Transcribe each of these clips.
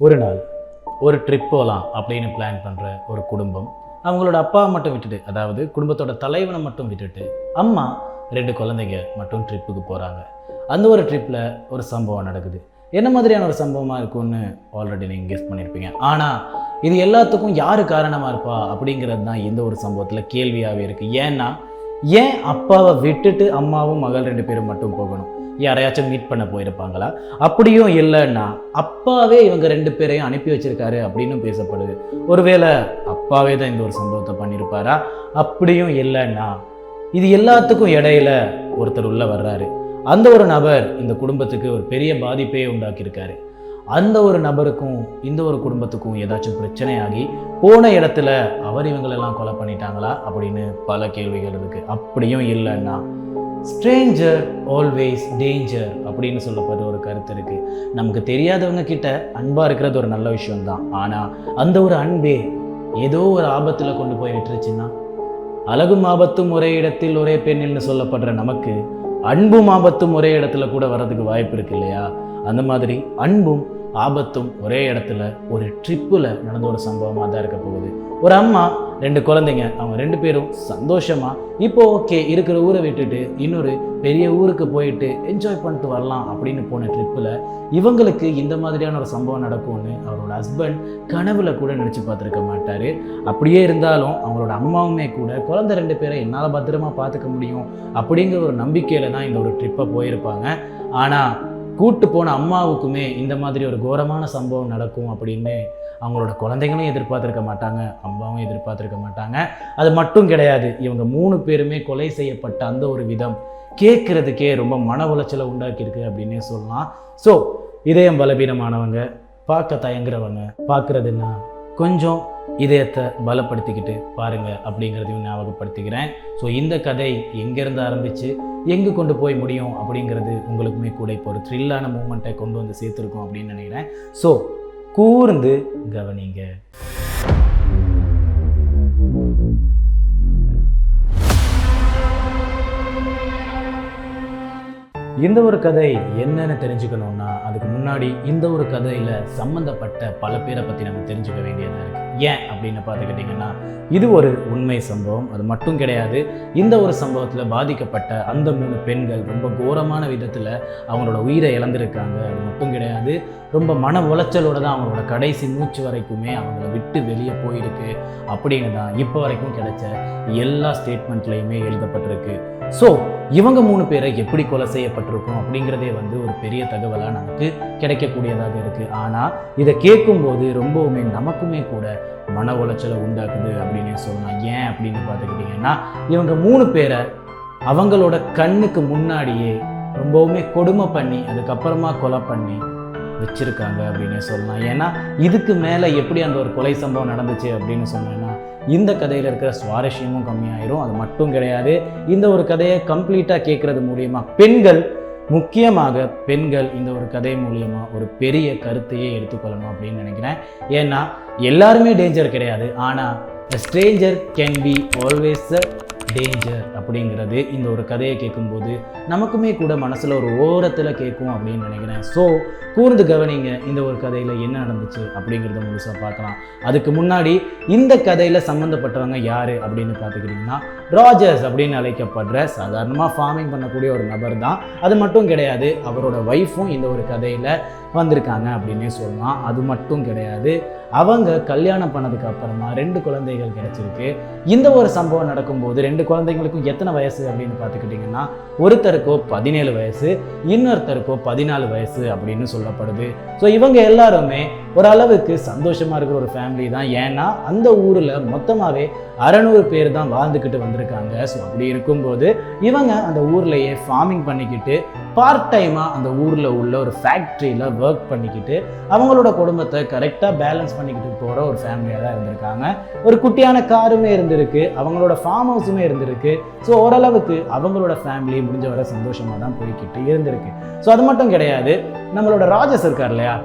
ஒரு நாள் ஒரு ட்ரிப் போகலாம் அப்படின்னு பிளான் பண்ணுற ஒரு குடும்பம் அவங்களோட அப்பாவை மட்டும் விட்டுட்டு அதாவது குடும்பத்தோட தலைவனை மட்டும் விட்டுட்டு அம்மா ரெண்டு குழந்தைங்க மட்டும் ட்ரிப்புக்கு போகிறாங்க அந்த ஒரு ட்ரிப்பில் ஒரு சம்பவம் நடக்குது. என்ன மாதிரியான ஒரு சம்பவமாக இருக்கும்னு ஆல்ரெடி நீங்கள் கெஸ் பண்ணியிருப்பீங்க ஆனால் இது எல்லாத்துக்கும் யார் காரணமாக இருப்பா அப்படிங்கிறது தான் இந்த ஒரு சம்பவத்தில் கேள்வியாகவே இருக்குது ஏன்னா ஏன் அப்பாவை விட்டுட்டு அம்மாவும் மகள் ரெண்டு பேரும் மட்டும் போகணும்? யாரையாச்சும் மீட் பண்ண போயிருப்பாங்களா? அப்படியும் இல்லைன்னா அப்பாவே இவங்க ரெண்டு பேரையும் அனுப்பி வச்சிருக்காரு அப்படின்னு பேசப்படுது. ஒருவேளை அப்பாவே தான் இந்த ஒரு சம்பவத்தை பண்ணியிருப்பாரா அப்படியும் இல்லைன்னா இது எல்லாத்துக்கும் இடையில ஒருத்தர் உள்ள வர்றாரு. அந்த ஒரு நபர் இந்த குடும்பத்துக்கு ஒரு பெரிய பாதிப்பையே உண்டாக்கியிருக்காரு. அந்த ஒரு நபருக்கும் இந்த ஒரு குடும்பத்துக்கும் ஏதாச்சும் பிரச்சனையாகி போன இடத்துல அவர் இவங்களெல்லாம் கொலை பண்ணிட்டாங்களா? அப்படின்னு பல கேள்விகள் இருக்குது அப்படியும் இல்லைன்னா ஸ்ட்ரேஞ்சர் ஆல்வேஸ் டேஞ்சர் அப்படின்னு சொல்லப்படுற ஒரு கருத்து இருக்கு. நமக்கு தெரியாதவங்க கிட்ட அன்பாக இருக்கிறது ஒரு நல்ல விஷயம்தான். ஆனால் அந்த ஒரு அன்பே ஏதோ ஒரு ஆபத்தில் கொண்டு போய் விட்டுருச்சுன்னா அழகும் ஆபத்தும் ஒரே இடத்தில் ஒரே பெண்ணில்னு சொல்லப்படுற நமக்கு அன்பும் ஆபத்தும் ஒரே இடத்துல கூட வர்றதுக்கு வாய்ப்பு இருக்கு இல்லையா? அந்த மாதிரி அன்பும் ஆபத்தும் ஒரே இடத்துல ஒரு ட்ரிப்பில் நடந்த ஒரு சம்பவமாக தான் இருக்க போகுது. ஒரு அம்மா ரெண்டு குழந்தைங்க அவங்க ரெண்டு பேரும் சந்தோஷமாக இப்போ ஓகே இருக்கிற ஊரை விட்டுட்டு இன்னொரு பெரிய ஊருக்கு போயிட்டு என்ஜாய் பண்ணிட்டு வரலாம் அப்படின்னு போன ட்ரிப்பில் இவங்களுக்கு இந்த மாதிரியான ஒரு சம்பவம் நடக்கும்னு அவரோட ஹஸ்பண்ட் கனவுல கூட நினச்சி பார்த்துருக்க மாட்டார். அப்படியே இருந்தாலும் அவங்களோட அம்மாவுமே கூட குழந்தை ரெண்டு பேரை என்னால் பத்திரமா பார்த்துக்க முடியும் அப்படிங்கிற ஒரு நம்பிக்கையில் தான் இந்த ஒரு ட்ரிப்பை போயிருப்பாங்க. ஆனால் கூட்டு போன அம்மாவுக்குமே இந்த மாதிரி ஒரு கோரமான சம்பவம் நடக்கும் அப்படின்னு அவங்களோட குழந்தைங்களும் எதிர்பார்த்துருக்க மாட்டாங்க அம்மாவும் எதிர்பார்த்துருக்க மாட்டாங்க. அது மட்டும் கிடையாது இவங்க மூணு பேருமே கொலை செய்யப்பட்ட அந்த ஒரு விதம் கேட்குறதுக்கே ரொம்ப மன உளைச்சலை உண்டாக்கியிருக்கு அப்படின்னே சொல்லலாம். ஸோ இதயம் பலவீனமானவங்க பார்க்க தயங்குறவங்க பார்க்குறதுன்னா கொஞ்சம் இதயத்தை பலப்படுத்திக்கிட்டு பாருங்கள் அப்படிங்கிறதையும் ஞாபகப்படுத்திக்கிறேன். ஸோ இந்த கதை எங்கேருந்து ஆரம்பித்து எங்கே கொண்டு போய் முடியும் அப்படிங்கிறது உங்களுக்குமே கூட இப்போ ஒரு த்ரில்லான மூமெண்ட்டை கொண்டு வந்து சேர்த்துருக்கோம் அப்படின்னு நினைக்கிறேன். ஸோ கூர்ந்து கவனிங்க. இந்த ஒரு கதை என்னன்னு தெரிஞ்சுக்கணும்னா அதுக்கு முன்னாடி இந்த ஒரு கதையில் சம்மந்தப்பட்ட பல பேரை பற்றி நம்ம தெரிஞ்சுக்க வேண்டியதாக இருக்குது ஏன் அப்படின்னு பார்த்துக்கிட்டிங்கன்னா இது ஒரு உண்மை சம்பவம். அது மட்டும் கிடையாது. இந்த ஒரு சம்பவத்தில் பாதிக்கப்பட்ட அந்த மூணு பெண்கள் ரொம்ப கோரமான விதத்தில் அவங்களோட உயிரை இழந்திருக்காங்க. அது மட்டும் கிடையாது. ரொம்ப மன உளைச்சலோட தான் அவங்களோட கடைசி மூச்சு வரைக்குமே அவங்கள விட்டு வெளியே போயிருக்கு. அப்படின்னு தான் இப்போ வரைக்கும் கிடைச்ச எல்லா ஸ்டேட்மெண்ட்லேயுமே எழுதப்பட்டிருக்கு. ஸோ இவங்க மூணு பேரை எப்படி கொலை செய்யப்பட்டிருக்கும் அப்படிங்கிறதே வந்து ஒரு பெரிய தகவலாக நமக்கு கிடைக்கக்கூடியதாக இருக்குது ஆனால் இதை கேட்கும்போது ரொம்பவுமே நமக்குமே கூட மன உளைச்சலை உண்டாக்குது அப்படின்னே சொல்லலாம். ஏன் அப்படின்னு பார்த்துக்கிட்டிங்கன்னா இவங்க மூணு பேரை அவங்களோட கண்ணுக்கு முன்னாடியே ரொம்பவுமே கொடுமை பண்ணி அதுக்கப்புறமா கொலை பண்ணி வச்சுருக்காங்க அப்படின்னு சொல்லலாம். ஏன்னா இதுக்கு மேலே எப்படி அந்த ஒரு கொலை சம்பவம் நடந்துச்சு அப்படின்னு சொன்னேன்னா இந்த கதையில் இருக்கிற சுவாரஸ்யமும் கம்மியாயிரும். அது மட்டும் கிடையாது. இந்த ஒரு கதையை கம்ப்ளீட்டாக கேட்குறது மூலியமாக பெண்கள் முக்கியமாக பெண்கள் இந்த ஒரு கதை மூலியமாக ஒரு பெரிய கருத்தையே எடுத்துக்கொள்ளணும் அப்படின்னு நினைக்கிறேன். ஏன்னா எல்லாருமே டேஞ்சர் கிடையாது. ஆனால் stranger can be always a danger அப்படிங்கிறது இந்த ஒரு கதையை கேட்கும்போது நமக்குமே கூட மனசில் ஒரு ஓரத்தில் கேட்கும் அப்படின்னு நினைக்கிறேன். ஸோ கூர்ந்து கவனிங்க இந்த ஒரு கதையில் என்ன நடந்துச்சு அப்படிங்கிறத முழுசாக பார்க்கலாம். அதுக்கு முன்னாடி இந்த கதையில் சம்மந்தப்பட்டவங்க யார் அப்படின்னு பார்த்துக்கிட்டிங்கன்னா ராஜர்ஸ் அப்படின்னு அழைக்கப்படுற சாதாரணமாக ஃபார்மிங் பண்ணக்கூடிய ஒரு நபர் தான் அது மட்டும் கிடையாது அவரோட ஒய்ஃபும் இந்த ஒரு கதையில் வந்திருக்காங்க அப்படின்னே சொல்லலாம். அது மட்டும் கிடையாது. அவங்க கல்யாணம் பண்ணதுக்கு அப்புறமா ரெண்டு குழந்தைகள் கிடைச்சிருக்கு. இந்த ஒரு சம்பவம் நடக்கும்போது ரெண்டு குழந்தைங்களுக்கும் எத்தனை வயசு அப்படின்னு பார்த்துக்கிட்டிங்கன்னா ஒருத்தருக்கோ பதினேழு வயசு இன்னொருத்தருக்கோ பதினாலு வயசு அப்படின்னு சொல்லப்படுது. ஸோ இவங்க எல்லாருமே ஓரளவுக்கு சந்தோஷமாக இருக்கிற ஒரு ஃபேமிலி தான். ஏன்னா அந்த ஊரில் மொத்தமாகவே அறநூறு பேர் தான் வாழ்ந்துக்கிட்டு வந்திருக்காங்க. ஸோ அப்படி இருக்கும்போது இவங்க அந்த ஊர்லேயே ஃபார்மிங் பண்ணிக்கிட்டு பார்ட் டைமாக அந்த ஊரில் உள்ள ஒரு ஃபேக்ட்ரியில் ஒர்க் பண்ணிக்கிட்டு அவங்களோட குடும்பத்தை கரெக்டாக பேலன்ஸ் பண்ணிக்கிட்டு போகிற ஒரு ஃபேமிலியாக தான் இருந்திருக்காங்க. ஒரு குட்டியான காருமே இருந்திருக்கு அவங்களோட ஃபார்ம் ஹவுஸுமே இருந்திருக்கு. ஸோ ஓரளவுக்கு அவங்களோட ஃபேமிலி முடிஞ்ச வர சந்தோஷமாக தான் போய்கிட்டு இருந்திருக்கு. ஸோ அது மட்டும் கிடையாது நம்மளோட ராஜஸ் இருக்கார் இல்லையா?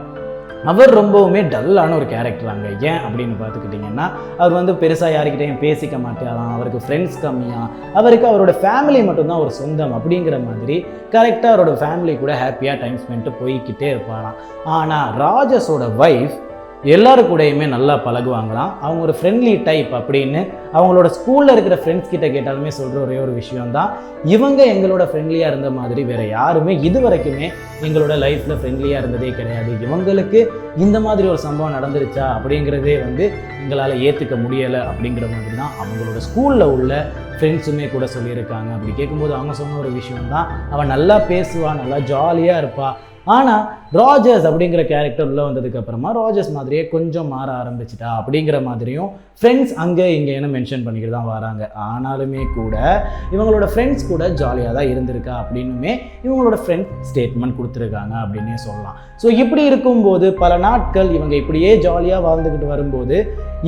அவர் ரொம்பவுமே டல்லான ஒரு கேரக்டர் அங்கே ஏன் அப்படின்னு பார்த்துக்கிட்டிங்கன்னா அவர் வந்து பெருசாக யாருக்கிட்டையும் பேசிக்க மாட்டாராம். அவருக்கு ஃப்ரெண்ட்ஸ் கம்மியாக அவருக்கு அவரோட ஃபேமிலி மட்டும்தான் ஒரு சொந்தம் அப்படிங்கிற மாதிரி கரெக்டாக அவரோட ஃபேமிலி கூட ஹாப்பியாக டைம் ஸ்பெண்ட்டு போய்கிட்டே இருப்பாராம். ஆனால் ராஜஸோட ஒய்ஃப் எல்லாரு கூடயுமே நல்லா பழகுவாங்களாம். அவங்க ஒரு ஃப்ரெண்ட்லி டைப் அப்படின்னு அவங்களோட ஸ்கூலில் இருக்கிற ஃப்ரெண்ட்ஸ் கிட்ட கேட்டாலுமே சொல்கிற ஒரே ஒரு விஷயம் தான் இவங்க எங்களோட ஃப்ரெண்ட்லியாக இருந்த மாதிரி வேற யாருமே இது வரைக்குமே எங்களோட லைஃப்பில் ஃப்ரெண்ட்லியாக இருந்ததே கிடையாது. இவங்களுக்கு இந்த மாதிரி ஒரு சம்பவம் நடந்துருச்சா அப்படிங்கிறதே வந்து எங்களால் ஏற்றுக்க முடியலை அப்படிங்கிற மாதிரி தான் அவங்களோட ஸ்கூலில் உள்ள ஃப்ரெண்ட்ஸுமே கூட சொல்லியிருக்காங்க. அப்படி கேட்கும்போது அவங்க சொன்ன ஒரு விஷயம் தான் அவன் நல்லா பேசுவாள் நல்லா ஜாலியாக இருப்பாள் ஆனால் ராஜர்ஸ் அப்படிங்கிற கேரக்டர் உள்ளே வந்ததுக்கு அப்புறமா ராஜர்ஸ் மாதிரியே கொஞ்சம் மாற ஆரம்பிச்சிட்டா அப்படிங்கிற மாதிரியும் ஃப்ரெண்ட்ஸ் அங்கே இங்கேன்னு மென்ஷன் பண்ணிக்கிட்டு தான் வராங்க. ஆனாலுமே கூட இவங்களோட ஃப்ரெண்ட்ஸ் கூட ஜாலியாக தான் இருந்திருக்கா அப்படின்னுமே இவங்களோட ஃப்ரெண்ட் ஸ்டேட்மெண்ட் கொடுத்துருக்காங்க அப்படின்னே சொல்லலாம். ஸோ இப்படி இருக்கும்போது பல நாட்கள் இவங்க இப்படியே ஜாலியாக வாழ்ந்துக்கிட்டு வரும்போது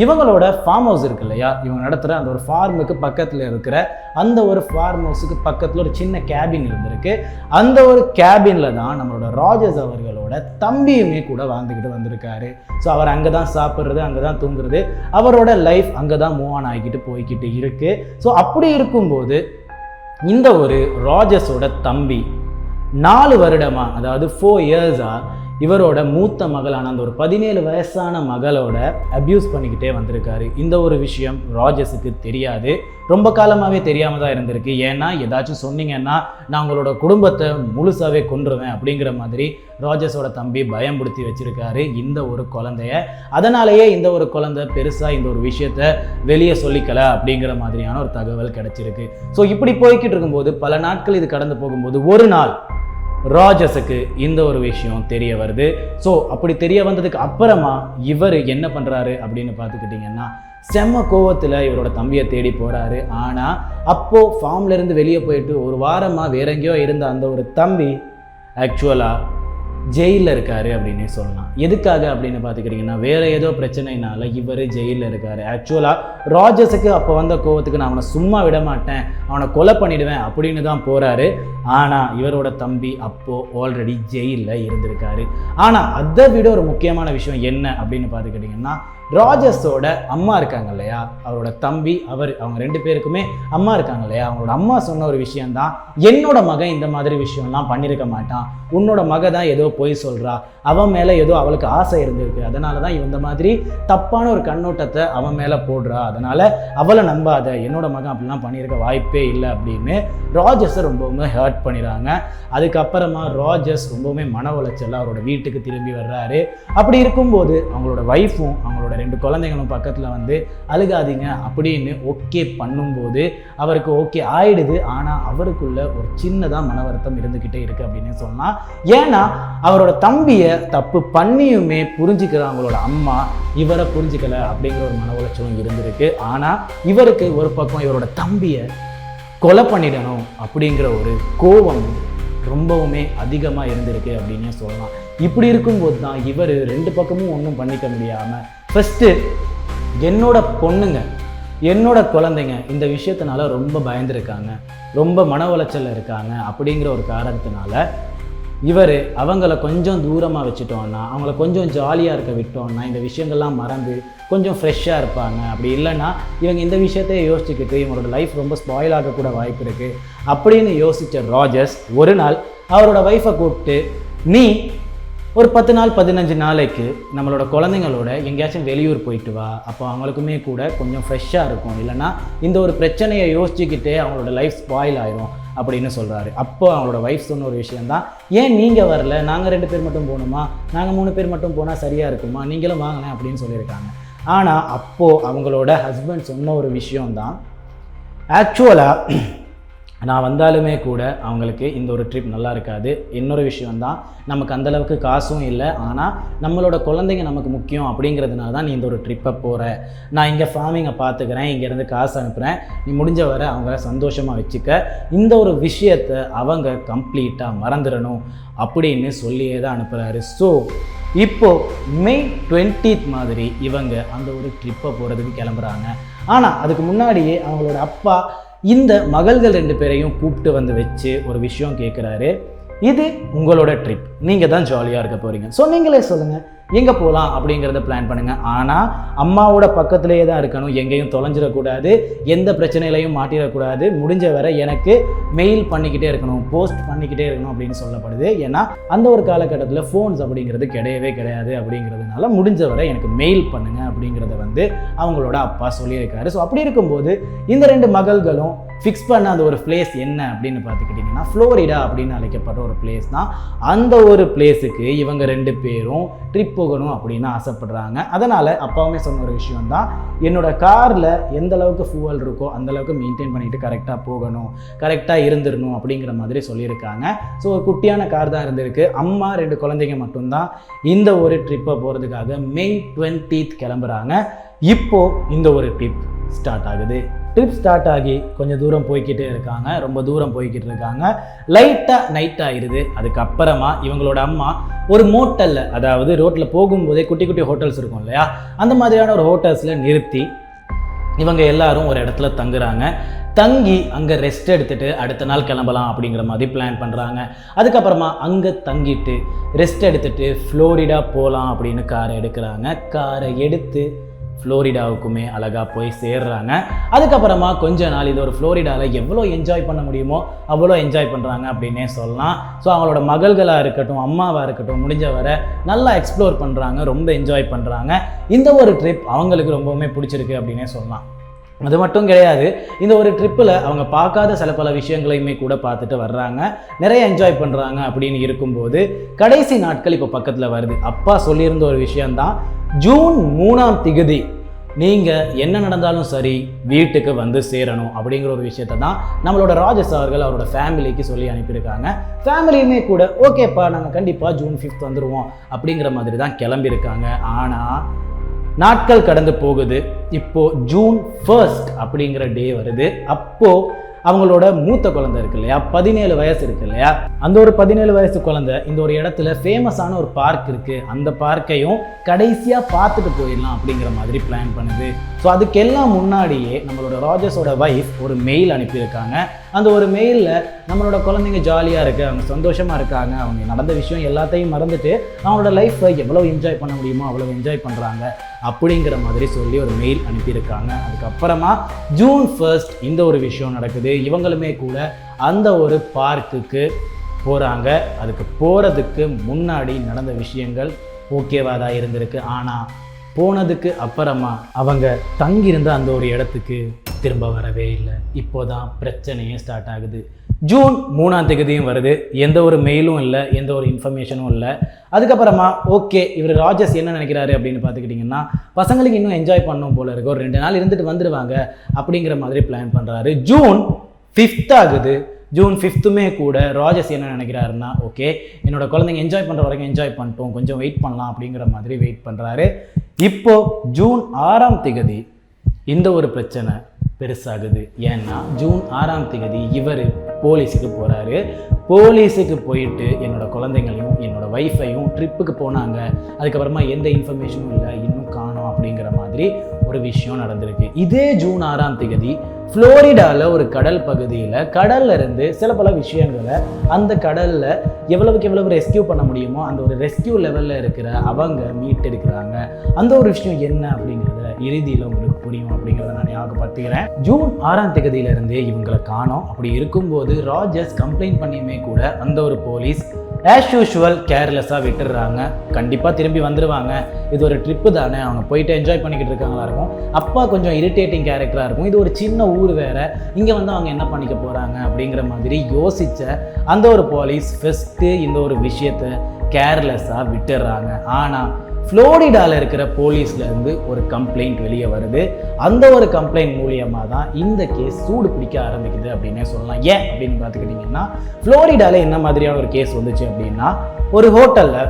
இவங்களோட ஃபார்ம் ஹவுஸ் இருக்கு இல்லையா? இவங்க நடத்துகிற அந்த ஒரு ஃபார்முக்கு பக்கத்தில் இருக்கிற அந்த ஒரு ஃபார்ம் ஹவுஸுக்கு பக்கத்தில் ஒரு சின்ன கேபின் இருந்திருக்கு. அந்த ஒரு கேபினில் தான் நம்மளோட ராஜஸ் அவர்களோட தம்பியுமே கூட வாழ்ந்துக்கிட்டு வந்திருக்காரு. ஸோ அவர் அங்கே தான் சாப்பிட்றது அங்கே தான் தூங்குறது. அவரோட லைஃப் அங்கே தான் மூவ் ஆன் ஆகிக்கிட்டு போய்கிட்டு இருக்கு. ஸோ அப்படி இருக்கும்போது இந்த ஒரு ராஜஸோட தம்பி நாலு வருடமா அதாவது ஃபோர் இயர்ஸாக இவரோட மூத்த மகளான அந்த ஒரு பதினேழு வயசான மகளோட அப்யூஸ் பண்ணிக்கிட்டே வந்திருக்காரு. இந்த ஒரு விஷயம் ராஜஸுக்கு தெரியாது. ரொம்ப காலமாகவே தெரியாமல் தான் இருந்திருக்கு. ஏன்னா ஏதாச்சும் சொன்னீங்கன்னா நான் உங்களோட குடும்பத்தை முழுசாவே கொன்றுவேன் அப்படிங்கிற மாதிரி ராஜஸோட தம்பி பயம்படுத்தி வச்சுருக்காரு இந்த ஒரு குழந்தைய. அதனாலேயே இந்த ஒரு குழந்தை பெருசாக இந்த ஒரு விஷயத்த வெளியே சொல்லிக்கல அப்படிங்கிற மாதிரியான ஒரு தகவல் கிடச்சிருக்கு. ஸோ இப்படி போய்கிட்டு இருக்கும்போது பல நாட்கள் இது கடந்து போகும்போது ஒரு நாள் ராஜஸுக்கு இந்த ஒரு விஷயம் தெரிய வருது. ஸோ அப்படி தெரிய வந்ததுக்கு அப்புறமா இவர் என்ன பண்ணுறாரு அப்படின்னு பார்த்துக்கிட்டிங்கன்னா செம்ம கோவத்தில் இவரோட தம்பியை தேடி போகிறாரு ஆனால் அப்போது ஃபார்ம்ல இருந்து வெளியே போயிட்டு ஒரு வாரமாக வேற எங்கேயோ இருந்த அந்த ஒரு தம்பி ஆக்சுவலாக ஜெயிலில் இருக்கார் அப்படின்னே சொல்லலாம். எதுக்காக அப்படின்னு பார்த்துக்கிட்டிங்கன்னா வேற ஏதோ பிரச்சனைனால இவர் ஜெயிலில் இருக்காரு. ஆக்சுவலாக ராஜஸுக்கு அப்போ வந்த கோவத்துக்கு நான் அவனை சும்மா விட மாட்டேன் அவனை கொலை பண்ணிடுவேன் அப்படின்னு தான் போகிறாரு ஆனால் இவரோட தம்பி அப்போது ஆல்ரெடி ஜெயிலில் இருந்திருக்காரு. ஆனால் அதை விட ஒரு முக்கியமான விஷயம் என்ன அப்படின்னு பார்த்துக்கிட்டிங்கன்னா ராஜஸோட அம்மா இருக்காங்க இல்லையா? அவரோட தம்பி அவர் அவங்க ரெண்டு பேருக்குமே அம்மா இருக்காங்க இல்லையா? அவங்களோட அம்மா சொன்ன ஒரு விஷயம்தான். என்னோட மகன் இந்த மாதிரி விஷயம்லாம் பண்ணியிருக்க மாட்டான். உன்னோட மக தான் ஏதோ பொய் சொல்கிறா அவன் மேலே ஏதோ அவளுக்கு ஆசை இருந்திருக்கு. அதனால தான் இந்த மாதிரி தப்பான ஒரு கண்ணோட்டத்தை அவன் மேலே போடுறா. அதனால் அவளை நம்பாத. என்னோட மகன் அப்படிலாம் பண்ணியிருக்க வாய்ப்பே இல்லை அப்படின்னு ராஜஸை ரொம்பவுமே ஹர்ட் பண்ணிடுறாங்க. அதுக்கப்புறமா ராஜஸ் ரொம்பவுமே மன உளைச்சல் அவரோட வீட்டுக்கு திரும்பி வர்றாரு. அப்படி இருக்கும்போது அவங்களோட ஒய்ஃபும் அவங்களோட ரெண்டு குழந்தைங்களும் பக்கத்தில் வந்து அழுகாதீங்க அப்படின்னு ஓகே பண்ணும்போது அவருக்கு ஓகே ஆயிடுது. ஆனால் அவருக்குள்ள ஒரு சின்னதாக மன வருத்தம் இருந்துக்கிட்டே இருக்குது அப்படின்னு சொல்லலாம் ஏன்னா அவரோட தம்பியை தப்பு பண்ணியுமே புரிஞ்சுக்கிற அவங்களோட அம்மா இவரை புரிஞ்சுக்கலை அப்படிங்கிற ஒரு மன உளைச்சலும் இருந்திருக்கு. ஆனால் இவருக்கு ஒரு பக்கம் இவரோட தம்பியை கொலை பண்ணிடணும் அப்படிங்கிற ஒரு கோபம் ரொம்பவுமே அதிகமாக இருந்திருக்கு அப்படின்னே சொல்லலாம். இப்படி இருக்கும்போது தான் இவர் ரெண்டு பக்கமும் ஒன்றும் பண்ணிக்க முடியாமல் ஃபஸ்ட்டு என்னோட பொண்ணுங்க என்னோட குழந்தைங்க இந்த விஷயத்தினால ரொம்ப பயந்துருக்காங்க ரொம்ப மன உளைச்சல் இருக்காங்க அப்படிங்கிற ஒரு காரணத்தினால இவர் அவங்கள கொஞ்சம் தூரமாக வச்சுட்டோன்னா அவங்கள கொஞ்சம் ஜாலியாக இருக்க விட்டோம்னா இந்த விஷயங்கள்லாம் மறந்து கொஞ்சம் ஃப்ரெஷ்ஷாக இருப்பாங்க. அப்படி இல்லைன்னா இவங்க இந்த விஷயத்தையே யோசிச்சுக்கிட்டு இவங்களோட லைஃப் ரொம்ப ஸ்பாயில் ஆகக்கூட வாய்ப்பு இருக்குது அப்படின்னு யோசித்த ராஜர்ஸ் ஒரு நாள் அவரோட ஒய்ஃபை கூப்பிட்டு நீ ஒரு பத்து நாள் பதினஞ்சு நாளைக்கு நம்மளோட குழந்தைங்களோட எங்கேயாச்சும் வெளியூர் போயிட்டு வா. அப்போ அவங்களுக்குமே கூட கொஞ்சம் ஃப்ரெஷ்ஷாக இருக்கும். இல்லைன்னா இந்த ஒரு பிரச்சனையை யோசிச்சுக்கிட்டே அவங்களோட லைஃப் ஸ்பாயில் ஆயிரும் அப்படின்னு சொல்கிறாரு அப்போ அவங்களோட ஒய்ஃப் சொன்ன ஒரு விஷயந்தான் ஏன் நீங்கள் வரல? நாங்கள் ரெண்டு பேர் மட்டும் போகணுமா? நாங்கள் மூணு பேர் மட்டும் போனால் சரியாக இருக்குமா? நீங்களும் வாங்கினேன் அப்படின்னு சொல்லியிருக்காங்க. ஆனால் அப்போது அவங்களோட ஹஸ்பண்ட் சொன்ன ஒரு விஷயம்தான். ஆக்சுவலாக நான் வந்தாலுமே கூட அவங்களுக்கு இந்த ஒரு ட்ரிப் நல்லா இருக்காது. இன்னொரு விஷயம்தான் நமக்கு அந்தளவுக்கு காசும் இல்லை. ஆனால் நம்மளோட குழந்தைங்க நமக்கு முக்கியம் அப்படிங்கிறதுனால தான் நீ இந்த ஒரு ட்ரிப்பை போகிற நான் இங்கே ஃபார்மிங்கை பார்த்துக்கிறேன் இங்கேருந்து காசு அனுப்புகிறேன் நீ முடிஞ்ச வரை அவங்கள சந்தோஷமாக வச்சுக்க. இந்த ஒரு விஷயத்தை அவங்க கம்ப்ளீட்டாக மறந்துடணும் அப்படின்னு சொல்லியே தான் அனுப்புகிறாரு ஸோ இப்போது மே டுவெண்ட்டீத் மாதிரி இவங்க அந்த ஒரு ட்ரிப்பை போகிறதுக்கு கிளம்புறாங்க. ஆனால் அதுக்கு முன்னாடியே அவங்களோட அப்பா இந்த மகள்கள் ரெண்டு பேரையும் கூப்பிட்டு வந்து வச்சு ஒரு விஷயம் கேட்குறாரு இது உங்களோட ட்ரிப் நீங்கள் தான் ஜாலியாக இருக்க போகிறீங்க ஸோ நீங்களே சொல்லுங்கள் எங்கே போகலாம் அப்படிங்கிறத பிளான் பண்ணுங்கள் ஆனால் அம்மாவோட பக்கத்துலேயே தான் இருக்கணும். எங்கேயும் தொலைஞ்சிடக்கூடாது. எந்த பிரச்சனையிலையும் மாட்டிடக்கூடாது. முடிஞ்ச வரை எனக்கு மெயில் பண்ணிக்கிட்டே இருக்கணும். போஸ்ட் பண்ணிக்கிட்டே இருக்கணும் அப்படின்னு சொல்லப்படுது. ஏன்னா அந்த ஒரு காலகட்டத்தில் ஃபோன்ஸ் அப்படிங்கிறது கிடையவே கிடையாது அப்படிங்கிறதுனால முடிஞ்ச வரை எனக்கு மெயில் பண்ணுங்கள் அப்படிங்கிறத வந்து அவங்களோட அப்பா சொல்லியிருக்காரு. ஸோ அப்படி இருக்கும்போது இந்த ரெண்டு மகள்களும் ஃபிக்ஸ் பண்ண அந்த ஒரு பிளேஸ் என்ன அப்படின்னு பார்த்துக்கிட்டிங்கன்னா ஃப்ளோரிடா அப்படின்னு அழைக்கப்பட்ட ஒரு பிளேஸ் தான். அந்த ஒரு பிளேஸுக்கு இவங்க ரெண்டு பேரும் ட்ரிப் போகணும் அப்படின்னு ஆசைப்படுறாங்க. அதனால் அப்பாவுமே சொன்ன ஒரு விஷயம் தான் என்னோட காரில் எந்த அளவுக்கு ஃபியூவல் இருக்கோ அந்த அளவுக்கு மெயின்டைன் பண்ணிட்டு கரெக்டாக போகணும் கரெக்டாக இருந்துடணும் அப்படிங்கிற மாதிரி சொல்லியிருக்காங்க. ஸோ ஒரு குட்டியான கார் தான் இருந்திருக்கு. அம்மா ரெண்டு குழந்தைங்க மட்டும்தான் இந்த ஒரு ட்ரிப்பை போகிறதுக்காக மே டுவெண்ட்டீத் கிளம்புறாங்க. இப்போ இந்த ஒரு ட்ரிப் ஸ்டார்ட் ஆகுது. ட்ரிப் ஸ்டார்ட் ஆகி கொஞ்சம் தூரம் போய்க்கிட்டே இருக்காங்க. ரொம்ப தூரம் போய்கிட்டு இருக்காங்க. லைட்டாக நைட் ஆயிடுது அதுக்கப்புறமா இவங்களோட அம்மா ஒரு மோட்டலில் அதாவது ரோட்டில் போகும்போதே குட்டி குட்டி ஹோட்டல்ஸ் இருக்கும் இல்லையா? அந்த மாதிரியான ஒரு ஹோட்டல்ஸில் நிறுத்தி இவங்க எல்லாரும் ஒரு இடத்துல தங்குறாங்க. தங்கி அங்கே ரெஸ்ட் எடுத்துகிட்டு அடுத்த நாள் கிளம்பலாம் அப்படிங்கிற மாதிரி பிளான் பண்ணுறாங்க அதுக்கப்புறமா அங்கே தங்கிட்டு ரெஸ்ட் எடுத்துகிட்டு ஃப்ளோரிடா போகலாம் அப்படின்னு காரை எடுக்கிறாங்க. காரை எடுத்து ஃப்ளோரிடாவுக்குமே அழகாக போய் சேர்றாங்க. அதுக்கப்புறமா கொஞ்ச நாள் இது ஒரு ஃப்ளோரிடாவில் எவ்வளோ என்ஜாய் பண்ண முடியுமோ அவ்வளோ என்ஜாய் பண்ணுறாங்க அப்படின்னே சொல்லலாம். ஸோ அவங்களோட மகள்களாக இருக்கட்டும் அம்மாவாக இருக்கட்டும் முடிஞ்ச வரை நல்லா எக்ஸ்ப்ளோர் பண்ணுறாங்க ரொம்ப என்ஜாய் பண்ணுறாங்க இந்த ஒரு ட்ரிப் அவங்களுக்கு ரொம்பவுமே பிடிச்சிருக்கு அப்படின்னே சொல்லலாம். அது மட்டும் கிடையாது இந்த ஒரு ட்ரிப்பில் அவங்க பார்க்காத சில பல விஷயங்களையுமே கூட பார்த்துட்டு வர்றாங்க. நிறைய என்ஜாய் பண்ணுறாங்க அப்படின்னு இருக்கும்போது கடைசி நாட்கள் இப்போ பக்கத்தில் வருது. அப்பா சொல்லியிருந்த ஒரு விஷயந்தான் ஜூன் மூணாம் திகதி நீங்கள் என்ன நடந்தாலும் சரி வீட்டுக்கு வந்து சேரணும் அப்படிங்கிற ஒரு விஷயத்தை தான் நம்மளோட ராஜஸ் அவர்கள் அவரோட ஃபேமிலிக்கு சொல்லி அனுப்பியிருக்காங்க. ஃபேமிலியுமே கூட ஓகேப்பா நாங்கள் கண்டிப்பாக ஜூன் ஃபிஃப்த் வந்துடுவோம் அப்படிங்கிற மாதிரி தான் கிளம்பியிருக்காங்க. ஆனால் நாட்கள் கடந்து போகுது. இப்போது ஜூன் ஃபர்ஸ்ட் அப்படிங்கிற டே வருது. அப்போது அவங்களோட மூத்த குழந்தை இருக்கு இல்லையா? பதினேழு வயசு இருக்கு இல்லையா? அந்த ஒரு பதினேழு வயசு குழந்தை இந்த ஒரு இடத்துல ஃபேமஸான ஒரு பார்க் இருக்கு. அந்த பார்க்கையும் கடைசியாக பார்த்துட்டு போயிடலாம் அப்படிங்கிற மாதிரி பிளான் பண்ணுது. ஸோ அதுக்கெல்லாம் முன்னாடியே நம்மளோட ராஜஸோட வைஃப் ஒரு மெயில் அனுப்பியிருக்காங்க. அந்த ஒரு மெயிலில் நம்மளோட குழந்தைங்க ஜாலியாக இருக்குது அவங்க சந்தோஷமாக இருக்காங்க அவங்க நடந்த விஷயம் எல்லாத்தையும் மறந்துட்டு அவங்களோட லைஃப்பை எவ்வளோ என்ஜாய் பண்ண முடியுமோ அவ்வளோ என்ஜாய் பண்ணுறாங்க அப்படிங்கிற மாதிரி சொல்லி ஒரு மெயில் அனுப்பியிருக்காங்க. அதுக்கப்புறமா ஜூன் ஃபர்ஸ்ட் இந்த ஒரு விஷயம் நடக்குது. இவங்களுமே கூட அந்த ஒரு பார்க்குக்கு போகிறாங்க அதுக்கு போகிறதுக்கு முன்னாடி நடந்த விஷயங்கள் ஓகேவாக தான் இருந்திருக்கு. ஆனால் போனதுக்கு அப்புறமா அவங்க தங்கியிருந்த அந்த ஒரு இடத்துக்கு திரும்ப வரவே இல்லை. இப்போதான் பிரச்சனையே ஸ்டார்ட் ஆகுது. ஜூன் மூணாம் தேதியும் வருது. எந்த ஒரு மெயிலும் இல்லை எந்த ஒரு இன்ஃபர்மேஷனும் இல்லை. அதுக்கப்புறமா ஓகே இவர் ராஜஸ் என்ன நினைக்கிறாரு அப்படின்னு பார்த்துக்கிட்டிங்கன்னா பசங்களுக்கு இன்னும் என்ஜாய் பண்ணும் போல இருக்கு. ஒரு ரெண்டு நாள் இருந்துட்டு வந்துடுவாங்க அப்படிங்கிற மாதிரி பிளான் பண்ணுறாரு ஜூன் ஃபிஃப்த் ஆகுது. ஜூன் ஃபிஃப்த்துமே கூட ராஜஸ் என்ன நினைக்கிறாருன்னா ஓகே என்னோட குழந்தைங்க என்ஜாய் பண்ணுற வரைக்கும் என்ஜாய் பண்ணிட்டோம். கொஞ்சம் வெயிட் பண்ணலாம் அப்படிங்கிற மாதிரி வெயிட் பண்ணுறாரு இப்போது ஜூன் ஆறாம் திகதி இந்த ஒரு பிரச்சனை. பெருசாகுது. ஏன்னா ஜூன் ஆறாம் தேதி இவர் போலீஸுக்கு போகிறாரு போலீஸுக்கு போயிட்டு என்னோட குழந்தைங்களையும் என்னோட ஒய்ஃபையும் ட்ரிப்புக்கு போனாங்க. அதுக்கப்புறமா எந்த இன்ஃபர்மேஷனும் இல்லை இன்னும் காணோம் அப்படிங்கிற மாதிரி ஒரு விஷயம் நடந்திருக்கு. இதே ஜூன் ஆறாம் தேதி ஃப்ளோரிடாவில் ஒரு கடல் பகுதியில் கடல்ல இருந்து சில பல விஷயங்களை அந்த கடலில் எவ்வளவுக்கு எவ்வளவு ரெஸ்கியூ பண்ண முடியுமோ அந்த ஒரு ரெஸ்கியூ லெவலில் இருக்கிற அவங்க மீட்டெடுக்கிறாங்க. அந்த ஒரு விஷயம் என்ன அப்படிங்கிறத இறுதியில் உங்களுக்கு புரியும் அப்படிங்கிறத நான் ஞாபகப்படுத்துகிறேன் ஜூன் ஆறாம் தேதியிலிருந்தே இவங்களை காணோம். அப்படி இருக்கும்போது ராஜர்ஸ் கம்ப்ளைண்ட் பண்ணியுமே கூட அந்த ஒரு போலீஸ் ஆஸ் யூஷுவல் கேர்லெஸ்ஸாக விட்டுடுறாங்க. கண்டிப்பாக திரும்பி வந்துடுவாங்க இது ஒரு ட்ரிப்பு தானே. அவங்க போயிட்டு என்ஜாய் பண்ணிக்கிட்டு இருக்காங்களா இருக்கும். அப்பா கொஞ்சம் இரிட்டேட்டிங் கேரக்டராக இருக்கும். இது ஒரு சின்ன ஊர் வேற. இங்கே வந்து அவங்க என்ன பண்ணிக்க போகிறாங்க அப்படிங்கிற மாதிரி யோசித்த அந்த ஒரு போலீஸ் ஃபஸ்ட்டு இந்த ஒரு விஷயத்தை கேர்லெஸ்ஸாக விட்டுடுறாங்க. ஆனால் ஃப்ளோரிடாவில் இருக்கிற போலீஸ்லேருந்து ஒரு கம்ப்ளைண்ட் வெளியே வருது. அந்த ஒரு கம்ப்ளைண்ட் மூலியமாக தான் இந்த கேஸ் சூடு பிடிக்க ஆரம்பிக்குது அப்படின்னே சொல்லலாம். ஏன் அப்படின்னு பார்த்துக்கிட்டிங்கன்னா ஃப்ளோரிடாவில் என்ன மாதிரியான ஒரு கேஸ் வந்துச்சு அப்படின்னா ஒரு ஹோட்டலில்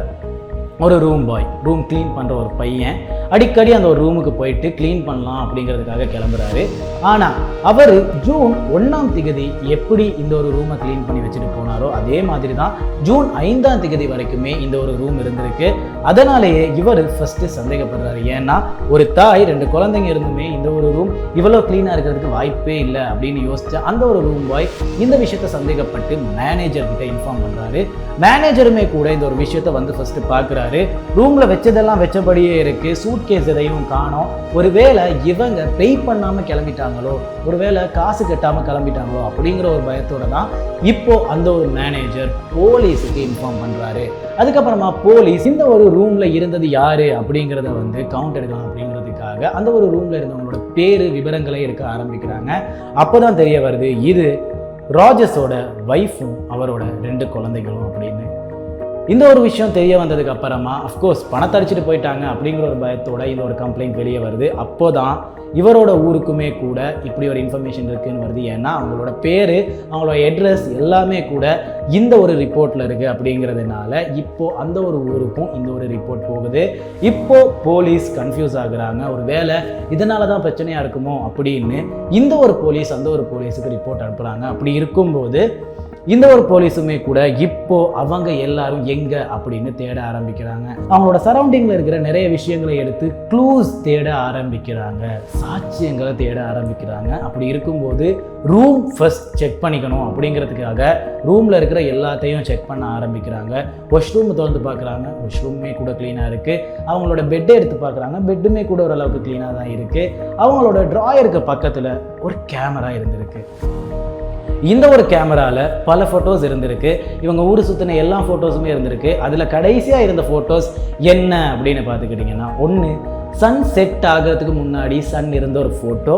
ஒரு ரூம் பாய் ரூம் க்ளீன் பண்ணுற ஒரு பையன். அடிக்கடி அந்த ஒரு ரூமுக்கு போயிட்டு க்ளீன் பண்ணலாம் அப்படிங்கிறதுக்காக கிளம்புறாரு. ஆனால் அவர் ஜூன் ஒன்றாம் திகதி எப்படி இந்த ஒரு ரூமை க்ளீன் பண்ணி வச்சுட்டு போனாரோ அதே மாதிரி தான் ஜூன் ஐந்தாம் திகதி வரைக்குமே இந்த ஒரு ரூம் இருந்திருக்கு. அதனாலேயே இவர் ஃபஸ்ட்டு சந்தேகப்படுறாரு. ஏன்னா ஒரு தாய் ரெண்டு குழந்தைங்க இருந்துமே இந்த ஒரு ரூம் இவ்வளோ க்ளீனாக இருக்கிறதுக்கு வாய்ப்பே இல்லை அப்படின்னு யோசிச்சு அந்த ஒரு ரூம் பாய் இந்த விஷயத்தை சந்தேகப்பட்டு மேனேஜர்கிட்ட இன்ஃபார்ம் பண்ணுறாரு மேனேஜருமே கூட இந்த ஒரு விஷயத்தை வந்து ஃபஸ்ட்டு பார்க்குறாரு. பார்க்குறாரு ரூமில் வச்சதெல்லாம் வச்சபடியே இருக்குது சூட் கேஸ் எதையும் காணோம். ஒருவேளை இவங்க பே பண்ணாமல் கிளம்பிட்டாங்களோ ஒருவேளை காசு கட்டாமல் கிளம்பிட்டாங்களோ அப்படிங்கிற ஒரு பயத்தோட தான் இப்போது அந்த ஒரு மேனேஜர் போலீஸுக்கு இன்ஃபார்ம் பண்ணுறாரு அதுக்கப்புறமா போலீஸ் இந்த ஒரு ரூமில் இருந்தது யார் அப்படிங்கிறத வந்து கவுண்ட் எடுக்கலாம் அப்படிங்கிறதுக்காக அந்த ஒரு ரூமில் இருந்தவங்களோட பேர் விவரங்களை எடுக்க ஆரம்பிக்கிறாங்க. அப்போ தான் தெரிய வருது இது ராஜஸோட ஒய்ஃபும் அவரோட ரெண்டு குழந்தைகளும் அப்படின்னு இந்த ஒரு விஷயம் தெரிய வந்ததுக்கு அப்புறமா அஃப்கோர்ஸ் பணத்தை அடிச்சுட்டு போயிட்டாங்க அப்படிங்கிற ஒரு பயத்தோட இந்த ஒரு கம்ப்ளைண்ட் வெளியே வருது. அப்போ தான் இவரோட ஊருக்குமே கூட இப்படி ஒரு இன்ஃபர்மேஷன் இருக்குன்னு வருது. ஏன்னா அவங்களோட பேர் அவங்களோட அட்ரஸ் எல்லாமே கூட இந்த ஒரு ரிப்போர்ட்டில் இருக்குது அப்படிங்கிறதுனால இப்போ அந்த ஒரு ஊருக்கும் இந்த ஒரு ரிப்போர்ட் போகுது. இப்போ போலீஸ் கன்ஃபியூஸ் ஆகுறாங்க. ஒரு வேலை இதனால தான் பிரச்சனையாக இருக்குமோ அப்படின்னு இந்த ஒரு போலீஸ் அந்த ஒரு போலீஸுக்கு ரிப்போர்ட் அனுப்புகிறாங்க அப்படி இருக்கும்போது இந்த ஒரு போலீஸுமே கூட இப்போ அவங்க எல்லாரும் எங்க அப்படின்னு தேட ஆரம்பிக்கிறாங்க. அவங்களோட சரௌண்டிங்ல இருக்கிற நிறைய விஷயங்களை எடுத்து க்ளூஸ் தேட ஆரம்பிக்கிறாங்க. சாட்சியங்களை தேட ஆரம்பிக்கிறாங்க. அப்படி இருக்கும்போது ரூம் ஃபர்ஸ்ட் செக் பண்ணிக்கணும் அப்படிங்கிறதுக்காக ரூம்ல இருக்கிற எல்லாத்தையும் செக் பண்ண ஆரம்பிக்கிறாங்க. வாஷ்ரூம் திறந்து பார்க்குறாங்க. வாஷ்ரூமே கூட க்ளீனாக இருக்கு. அவங்களோட பெட்டை எடுத்து பார்க்குறாங்க. பெட்டுமே கூட ஓரளவுக்கு க்ளீனாக தான் இருக்கு. அவங்களோட ட்ராயருக்கு பக்கத்தில் ஒரு கேமரா இருந்திருக்கு. இந்த ஒரு கேமராவில் பல ஃபோட்டோஸ் இருந்திருக்கு. இவங்க ஊர் சுற்றின எல்லா ஃபோட்டோஸுமே இருந்திருக்கு. அதில் கடைசியாக இருந்த ஃபோட்டோஸ் என்ன அப்படின்னு பார்த்துக்கிட்டிங்கன்னா ஒன்று சன் செட் ஆகிறதுக்கு முன்னாடி சன் இருந்த ஒரு ஃபோட்டோ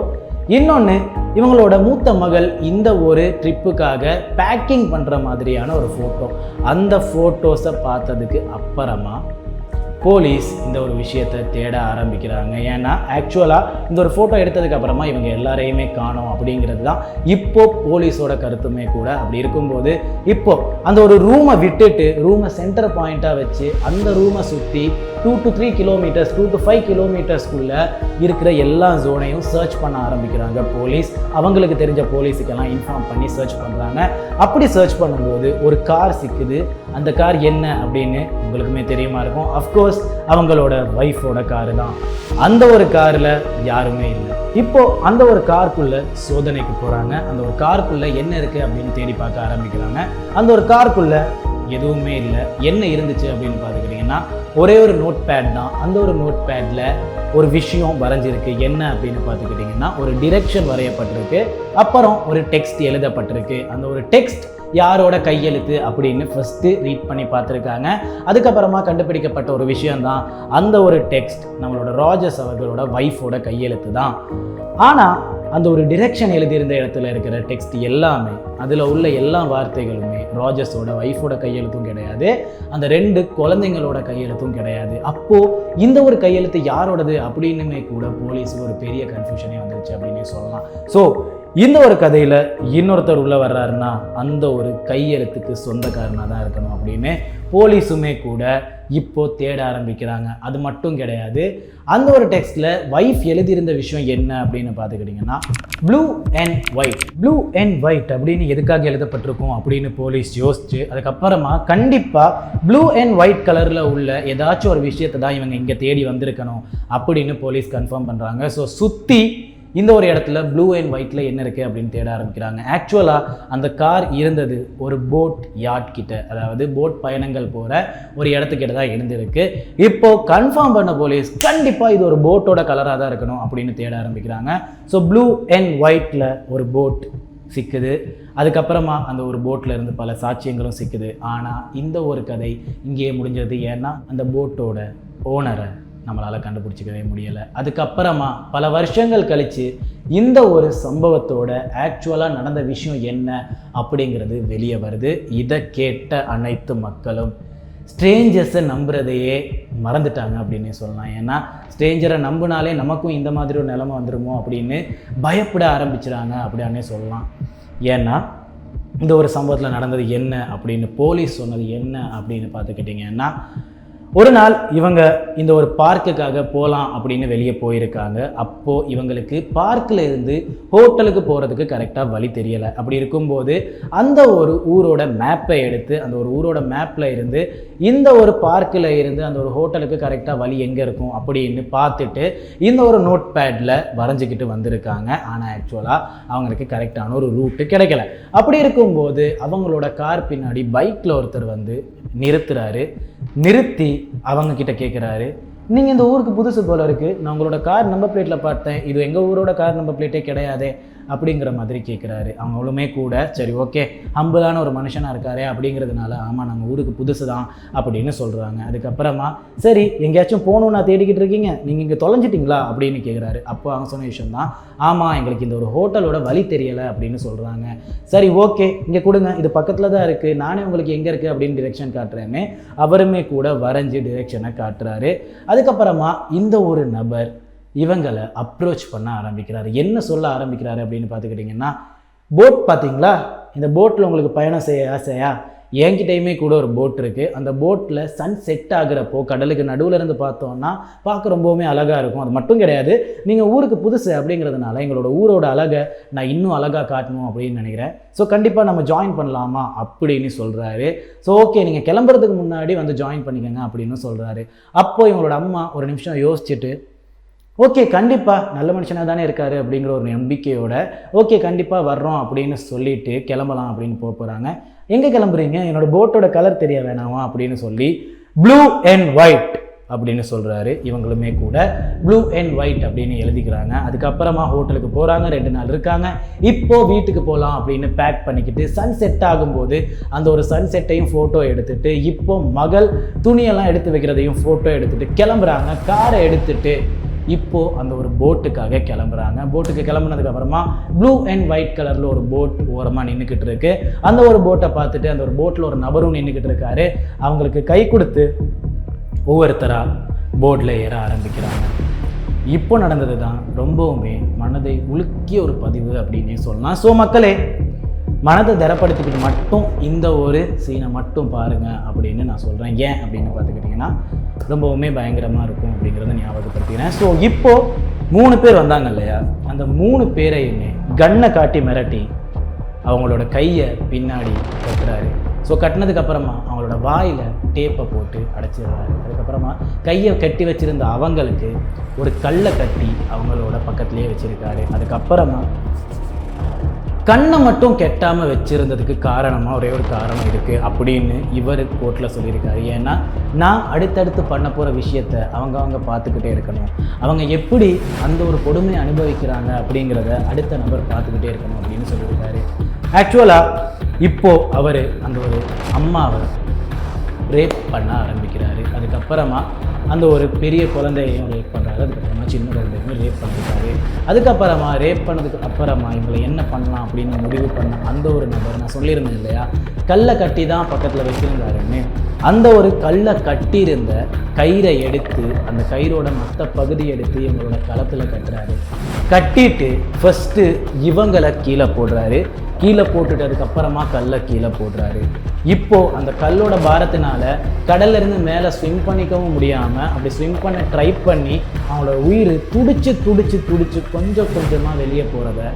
இன்னொன்று இவங்களோட மூத்த மகள் இந்த ஒரு ட்ரிப்புக்காக பேக்கிங் பண்ணுற மாதிரியான ஒரு ஃபோட்டோ அந்த ஃபோட்டோஸை பார்த்ததுக்கு அப்புறமா போலீஸ் இந்த ஒரு விஷயத்தை தேட ஆரம்பிக்கிறாங்க. ஏன்னா ஆக்சுவலாக இந்த ஒரு ஃபோட்டோ எடுத்ததுக்கு அப்புறமா இவங்க எல்லாரையுமே காணோம் அப்படிங்கிறது தான் இப்போ போலீஸோட கருத்துமே கூட. அப்படி இருக்கும்போது இப்போ அந்த ஒரு ரூமை விட்டுட்டு ரூமை சென்டர் பாயிண்ட்டாக வச்சு அந்த ரூமை சுற்றி two to three kilometres two to five கிலோமீட்டர்ஸ்க்குள்ளே இருக்கிற எல்லா ஜோனையும் சர்ச் பண்ண ஆரம்பிக்கிறாங்க போலீஸ். அவங்களுக்கு தெரிஞ்ச போலீஸுக்கெல்லாம் இன்ஃபார்ம் பண்ணி சர்ச் பண்ணுறாங்க அப்படி சர்ச் பண்ணும்போது ஒரு கார் சிக்குது. அந்த கார் என்ன அப்படின்னு உங்களுக்குமே தெரியுமா இருக்கும். அஃப்கோர்ஸ் அவங்களோட ஒய்ஃபோட காரு தான். அந்த ஒரு காரில் யாருமே இல்லை. இப்போ அந்த ஒரு காருக்குள்ளே சோதனைக்கு போகிறாங்க அந்த ஒரு காருக்குள்ளே என்ன இருக்குது அப்படின்னு தேடி பார்க்க ஆரம்பிக்கிறாங்க. அந்த ஒரு காருக்குள்ளே எதுவுமே இல்லை. என்ன இருந்துச்சு அப்படின்னு பார்த்துக்கிட்டிங்கன்னா ஒரே ஒரு நோட் பேட் தான். அந்த ஒரு நோட் பேடில் ஒரு விஷயம் வரைஞ்சிருக்கு. என்ன அப்படின்னு பார்த்துக்கிட்டிங்கன்னா ஒரு டிரெக்ஷன் வரையப்பட்டிருக்கு. அப்புறம் ஒரு டெக்ஸ்ட் எழுதப்பட்டிருக்கு. அந்த ஒரு டெக்ஸ்ட் யாரோட கையெழுத்து அப்படின்னு ஃபஸ்ட்டு ரீட் பண்ணி பார்த்துருக்காங்க. அதுக்கப்புறமா கண்டுபிடிக்கப்பட்ட ஒரு விஷயம்தான் அந்த ஒரு டெக்ஸ்ட் நம்மளோட ராஜஸ் அவர்களோட ஒய்ஃபோட கையெழுத்து தான். ஆனால் அந்த ஒரு டிரெக்ஷன் எழுதியிருந்த இடத்துல இருக்கிற டெக்ஸ்ட் எல்லாமே அதில் உள்ள எல்லா வார்த்தைகளுமே ராஜஸோட ஒய்ஃபோட கையெழுத்தும் கிடையாது. அந்த ரெண்டு குழந்தைங்களோட கையெழுத்தும் கிடையாது. அப்போது இந்த ஒரு கையெழுத்து யாரோடது? அப்படின்னுமே கூட போலீஸுக்கு ஒரு பெரிய கன்ஃபியூஷனே வந்துருச்சு அப்படின்னு சொல்லலாம். ஸோ இந்த ஒரு கதையில் இன்னொருத்தர் உள்ளே வர்றாருன்னா அந்த ஒரு கையெழுத்துக்கு சொந்தக்காரனாக தான் இருக்கணும் அப்படின்னு போலீஸுமே கூட இப்போ தேட ஆரம்பிக்கிறாங்க. அது மட்டும் கிடையாது. அந்த ஒரு டெக்ஸ்ட்டில் ஒய்ஃப் எழுதியிருந்த விஷயம் என்ன அப்படின்னு பார்த்துக்கிட்டிங்கன்னா blue and white blue and white அப்படின்னு எதுக்காக எழுதப்பட்டிருக்கும் அப்படின்னு போலீஸ் யோசிச்சு அதுக்கப்புறமா கண்டிப்பாக ப்ளூ அண்ட் ஒயிட் கலரில் உள்ள ஏதாச்சும் ஒரு விஷயத்தை தான் இவங்க இங்கே தேடி வந்திருக்கணும் அப்படின்னு போலீஸ் கன்ஃபார்ம் பண்ணுறாங்க ஸோ சுற்றி இந்த ஒரு இடத்துல ப்ளூ அண்ட் ஒயிட்டில் என்ன இருக்குது அப்படின்னு தேட ஆரம்பிக்கிறாங்க. ஆக்சுவலாக அந்த கார் இருந்தது ஒரு போட் யாட் கிட்ட அதாவது போட் பயணங்கள் போகிற ஒரு இடத்துக்கிட்ட தான் இருந்திருக்கு. இப்போது கன்ஃபார்ம் பண்ண போலீஸ் கண்டிப்பாக இது ஒரு போட்டோட கலராக தான் இருக்கணும் அப்படின்னு தேட ஆரம்பிக்கிறாங்க. ஸோ ப்ளூ அண்ட் ஒயிட்டில் ஒரு போட் சிக்குது. அதுக்கப்புறமா அந்த ஒரு போட்டில் இருந்து பல சாட்சியங்களும் சிக்குது. ஆனால் இந்த ஒரு கதை இங்கேயே முடிஞ்சது. ஏன்னா அந்த போட்டோட ஓனரை நம்மளால் கண்டுபிடிச்சிக்கவே முடியலை. அதுக்கப்புறமா பல வருஷங்கள் கழித்து இந்த ஒரு சம்பவத்தோட ஆக்சுவலாக நடந்த விஷயம் என்ன அப்படிங்கிறது வெளியே வருது. இதை கேட்ட அனைத்து மக்களும் ஸ்ட்ரேஞ்சர்ஸை நம்புறதையே மறந்துட்டாங்க அப்படின்னு சொல்லலாம். ஏன்னா ஸ்ட்ரேஞ்சரை நம்பினாலே நமக்கும் இந்த மாதிரி ஒரு நிலமை வந்துருமோ அப்படின்னு பயப்பட ஆரம்பிச்சிடாங்க அப்படின்னே சொல்லலாம். ஏன்னா இந்த ஒரு சம்பவத்தில் நடந்தது என்ன அப்படின்னு போலீஸ் சொன்னது என்ன அப்படின்னு பார்த்துக்கிட்டிங்கன்னா ஒரு நாள் இவங்க இந்த ஒரு பார்க்குக்காக போகலாம் அப்படின்னு வெளியே போயிருக்காங்க. அப்போது இவங்களுக்கு பார்க்கில் இருந்து ஹோட்டலுக்கு போகிறதுக்கு கரெக்டாக வழி தெரியலை. அப்படி இருக்கும்போது அந்த ஒரு ஊரோட மேப்பை எடுத்து அந்த ஒரு ஊரோட மேப்பில் இருந்து இந்த ஒரு பார்க்கில் இருந்து அந்த ஒரு ஹோட்டலுக்கு கரெக்டாக வழி எங்கே இருக்கும் அப்படின்னு பார்த்துட்டு இந்த ஒரு நோட் பேடில் வரைஞ்சிக்கிட்டு வந்திருக்காங்க. ஆனால் ஆக்சுவலாக அவங்களுக்கு கரெக்டான ஒரு ரூட்டு கிடைக்கல. அப்படி இருக்கும்போது அவங்களோட கார் பின்னாடி பைக்கில் ஒருத்தர் வந்து நிறுத்துறாரு. நிறுத்தி அவங்க கிட்ட கேட்குறாரு நீங்கள் இந்த ஊருக்கு புதுசு போல இருக்குது நான் உங்களோட கார் நம்பர் பிளேட்டில் பார்த்தேன். இது எங்கள் ஊரோட கார் நம்பர் பிளேட்டே கிடையாதே. அப்படிங்கிற மாதிரி கேட்குறாரு அவங்களுமே கூட சரி ஓகே ஹம்பிளான ஒரு மனுஷனாக இருக்காரே அப்படிங்கிறதுனால ஆமாம் நாங்கள் ஊருக்கு புதுசு தான் அப்படின்னு சொல்கிறாங்க அதுக்கப்புறமா சரி எங்கேயாச்சும் போகணும் நான் தேடிக்கிட்டு இருக்கீங்க நீங்கள் இங்கே தொலைஞ்சிட்டிங்களா அப்படின்னு கேட்குறாரு அப்போ அவங்க சொன்ன விஷயம் தான் ஆமாம் எங்களுக்கு இந்த ஒரு ஹோட்டலோட வழி தெரியலை அப்படின்னு சொல்கிறாங்க சரி ஓகே இங்கே கொடுங்க இது பக்கத்தில் தான் இருக்குது நானே உங்களுக்கு எங்கே இருக்குது அப்படின்னு டிரெக்ஷன் காட்டுறேன்னு அவருமே கூட வரைஞ்சி டிரெக்ஷனை காட்டுறாரு. அதுக்கப்புறமா இந்த ஒரு நபர் இவங்களை அப்ரோச் பண்ண ஆரம்பிக்கிறாரு. என்ன சொல்ல ஆரம்பிக்கிறாரு அப்படின்னு பார்த்துக்கிட்டிங்கன்னா போட் பார்த்தீங்களா? இந்த போட்டில் உங்களுக்கு பயணம் செய்ய ஆசையா? என்கிட்டயுமே கூட ஒரு போட் இருக்குது அந்த போட்டில் சன் செட் ஆகிறப்போ கடலுக்கு நடுவில் இருந்து பார்த்தோம்னா பார்க்க ரொம்பவுமே அழகாக இருக்கும். அது மட்டும் கிடையாது. நீங்கள் ஊருக்கு புதுசு அப்படிங்கிறதுனால எங்களோட ஊரோட அழகை நான் இன்னும் அழகாக காட்டணும் அப்படின்னு நினைக்கிறேன். ஸோ கண்டிப்பாக நம்ம ஜாயின் பண்ணலாமா அப்படின்னு சொல்கிறாரு ஸோ ஓகே நீங்கள் கிளம்புறதுக்கு முன்னாடி வந்து ஜாயின் பண்ணிக்கோங்க அப்படின்னு சொல்கிறாரு அப்போ இவங்களோட அம்மா ஒரு நிமிஷம் யோசிச்சுட்டு ஓகே கண்டிப்பாக நல்ல மனுஷனாக தானே இருக்காரு அப்படிங்கிற ஒரு நம்பிக்கையோட ஓகே கண்டிப்பாக வர்றோம் அப்படின்னு சொல்லிட்டு கிளம்பலாம் அப்படின்னு போக போகிறாங்க எங்கே கிளம்புறீங்க? என்னோட போட்டோட கலர் தெரிய வேணாமா? அப்படின்னு சொல்லி ப்ளூ அண்ட் ஒயிட் அப்படின்னு சொல்கிறாரு இவங்களுமே கூட ப்ளூ அண்ட் ஒயிட் அப்படின்னு எழுதிக்கிறாங்க. அதுக்கப்புறமா ஹோட்டலுக்கு போகிறாங்க ரெண்டு நாள் இருக்காங்க. இப்போது வீட்டுக்கு போகலாம் அப்படின்னு பேக் பண்ணிக்கிட்டு சன் செட் ஆகும்போது அந்த ஒரு சன் செட்டையும் ஃபோட்டோ எடுத்துட்டு இப்போ மகள் துணியெல்லாம் எடுத்து வைக்கிறதையும் ஃபோட்டோ எடுத்துட்டு கிளம்புறாங்க. காரை எடுத்துட்டு இப்போ அந்த ஒரு போட்டுக்காக கிளம்புறாங்க. போட்டுக்கு கிளம்புனதுக்கப்புறமா ப்ளூ அண்ட் ஒயிட் கலரில் ஒரு போட் ஓரமாக நின்றுக்கிட்டு இருக்கு. அந்த ஒரு போட்டை பார்த்துட்டு அந்த ஒரு போட்டில் ஒரு நபரும் நின்றுக்கிட்டு இருக்காரு. அவங்களுக்கு கை கொடுத்து ஒவ்வொருத்தராக போட்டில் ஏற ஆரம்பிக்கிறாங்க. இப்போ நடந்தது தான் ரொம்பவுமே மனதை உலுக்கிய ஒரு பதிவு அப்படின்னே சொல்லலாம். ஸோ மக்களே மனதை திறப்படுத்திக்கிட்டு மட்டும் இந்த ஒரு சீனை மட்டும் பாருங்க அப்படின்னு நான் சொல்கிறேன் ஏன் அப்படின்னு பார்த்துக்கிட்டிங்கன்னா ரொம்பவுமே பயங்கரமாக இருக்கும் அப்படிங்கிறத ஞாபகப்படுத்திக்கிறேன். ஸோ இப்போ மூணு பேர் வந்தாங்க இல்லையா? அந்த மூணு பேரையுமே கண்ணை காட்டி மிரட்டி அவங்களோட கையை பின்னாடி கட்டுறாரு. ஸோ கட்டினதுக்கப்புறமா அவங்களோட வாயில் டேப்பை போட்டு அடைச்சிடுறாரு. அதுக்கப்புறமா கையை கட்டி வச்சுருந்த அவங்களுக்கு ஒரு கல்லை கட்டி அவங்களோட பக்கத்துலேயே வச்சுருக்காரு. அதுக்கப்புறமா கண்ணை மட்டும் கெட்டாமல் வச்சிருந்ததுக்கு காரணமாக ஒரே ஒரு காரணம் இருக்குது அப்படின்னு இவர் கோர்ட்டில் சொல்லியிருக்காரு. ஏன்னா நான் அடுத்தடுத்து பண்ண போகிற விஷயத்த அவங்க அவங்க பார்த்துக்கிட்டே இருக்கணும். அவங்க எப்படி அந்த ஒரு கொடுமையை அனுபவிக்கிறாங்க அப்படிங்கிறத அடுத்த நபர் பார்த்துக்கிட்டே இருக்கணும் அப்படின்னு சொல்லியிருக்காரு. ஆக்சுவலாக இப்போது அவர் அந்த ஒரு அம்மாவை ரேப் பண்ண ஆரம்பிக்கிறாரு. அதுக்கப்புறமா அந்த ஒரு பெரிய குழந்தையையும் ரேப் பண்ணுறாரு அதுக்கப்புறமா சின்ன குழந்தையுமே ரேப் பண்ணிருக்காரு அதுக்கப்புறமா ரேப் பண்ணதுக்கு அப்புறமா இவங்களை என்ன பண்ணலாம் அப்படின்னு முடிவு பண்ண அந்த ஒரு நபர் நான் சொல்லியிருந்தேன் இல்லையா? கல்லை கட்டி தான் பக்கத்தில் வச்சுருந்தாருன்னு. அந்த ஒரு கல்லை கட்டியிருந்த கயிறை எடுத்து அந்த கயிறோட மற்ற பகுதி எடுத்து இவங்களோட களத்தில் கட்டுறாரு. கட்டிட்டு ஃபஸ்ட்டு இவங்களை கீழே போடுறாரு. கீழே போட்டுட்டு அதுக்கப்புறமா கல்லை கீழே போடுறாரு. இப்போ அந்த கல்லோட பாரத்தினால கடல்ல இருந்து மேலே ஸ்விம் பண்ணிக்கவும் முடியாமல் அப்படி ஸ்விம் பண்ண ட்ரை பண்ணி அவங்களோட உயிர் துடிச்சு துடிச்சு துடிச்சு கொஞ்சம் கொஞ்சமாக வெளியே போகிறத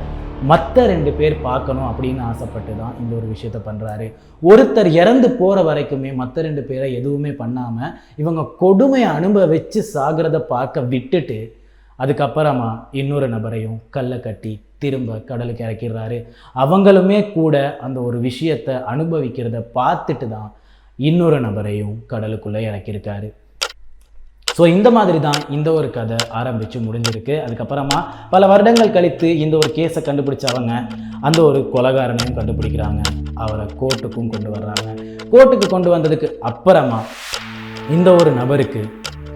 மற்ற ரெண்டு பேர் பார்க்கணும் அப்படின்னு ஆசைப்பட்டு தான் இந்த ஒரு விஷயத்த பண்ணுறாரு ஒருத்தர் இறந்து போகிற வரைக்குமே மற்ற ரெண்டு பேரை எதுவுமே பண்ணாமல் இவங்க கொடுமையை அனுபவிச்சு சாகிறத பார்க்க விட்டுட்டு அதுக்கப்புறமா இன்னொரு நபரையும் கல்லை கட்டி திரும்ப கடலுக்கு இறக்கிடுறாரு. அவங்களுமே கூட அந்த ஒரு விஷயத்தை அனுபவிக்கிறத பார்த்துட்டு தான் இன்னொரு நபரையும் கடலுக்குள்ளே இறக்கியிருக்காரு. ஸோ இந்த மாதிரி தான் இந்த ஒரு கதை ஆரம்பித்து முடிஞ்சிருக்கு. அதுக்கப்புறமா பல வருடங்கள் கழித்து இந்த ஒரு கேஸை கண்டுபிடிச்சவங்க அந்த ஒரு கொலகாரனையும் கண்டுபிடிக்கிறாங்க. அவரை கோர்ட்டுக்கும் கொண்டு வர்றாங்க. கோர்ட்டுக்கு கொண்டு வந்ததுக்கு அப்புறமா இந்த ஒரு நபருக்கு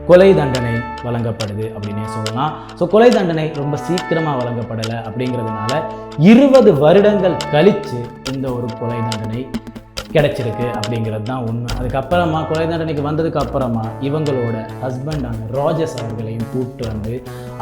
கொலை தண்டனை வழங்கப்படுது அப்படின்னே சொல்லலாம். ஸோ கொலை தண்டனை ரொம்ப சீக்கிரமாக வழங்கப்படலை அப்படிங்கிறதுனால இருபது வருடங்கள் கழித்து இந்த ஒரு கொலை தண்டனை கிடச்சிருக்கு அப்படிங்கிறது தான் உண்மை. அதுக்கப்புறமா கொலை தண்டனைக்கு வந்ததுக்கு அப்புறமா இவங்களோட ஹஸ்பண்டான ராஜஸ் அவர்களையும் கூப்பிட்டு வந்து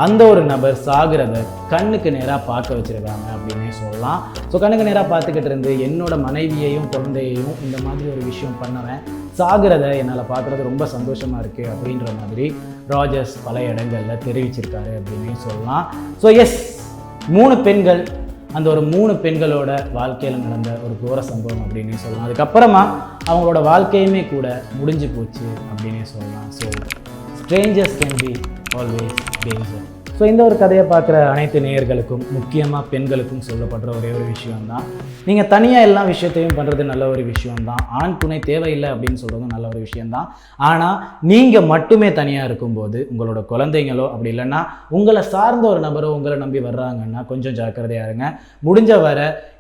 அந்த ஒரு நபர் சாகிறத கண்ணுக்கு நேராக பார்க்க வச்சுருக்காங்க அப்படின்னே சொல்லலாம். ஸோ கண்ணுக்கு நேராக பார்த்துக்கிட்டு இருந்து என்னோட மனைவியையும் குழந்தையையும் இந்த மாதிரி ஒரு விஷயம் பண்ணவன் சாகிறத என்னால் பார்க்குறது ரொம்ப சந்தோஷமாக இருக்குது அப்படின்ற மாதிரி ராஜஸ் பல இடங்களில் தெரிவிச்சிருக்காரு அப்படின்னு சொல்லலாம். ஸோ எஸ் மூணு பெண்கள் அந்த ஒரு மூணு பெண்களோட வாழ்க்கையில் நடந்த ஒரு கோர சம்பவம் அப்படின்னே சொல்லலாம். அதுக்கப்புறமா அவங்களோட வாழ்க்கையுமே கூட முடிஞ்சு போச்சு அப்படின்னே சொல்லலாம். So strangers can be always danger so இந்த ஒரு கதையை பார்க்குற அனைத்து நேயர்களுக்கும் முக்கியமாக பெண்களுக்கும் சொல்லப்படுற ஒரே ஒரு விஷயம்தான். நீங்கள் தனியாக எல்லா விஷயத்தையும் பண்ணுறது நல்ல ஒரு விஷயம்தான். ஆண் துணை தேவையில்லை அப்படின்னு சொல்கிறது நல்ல ஒரு விஷயம்தான். ஆனால் நீங்கள் மட்டுமே தனியாக இருக்கும்போது உங்களோட குழந்தைங்களோ அப்படி இல்லைன்னா உங்களை சார்ந்த ஒரு நபரோ உங்களை நம்பி வர்றாங்கன்னா கொஞ்சம் ஜாக்கிரதையாக இருங்க. முடிஞ்ச வர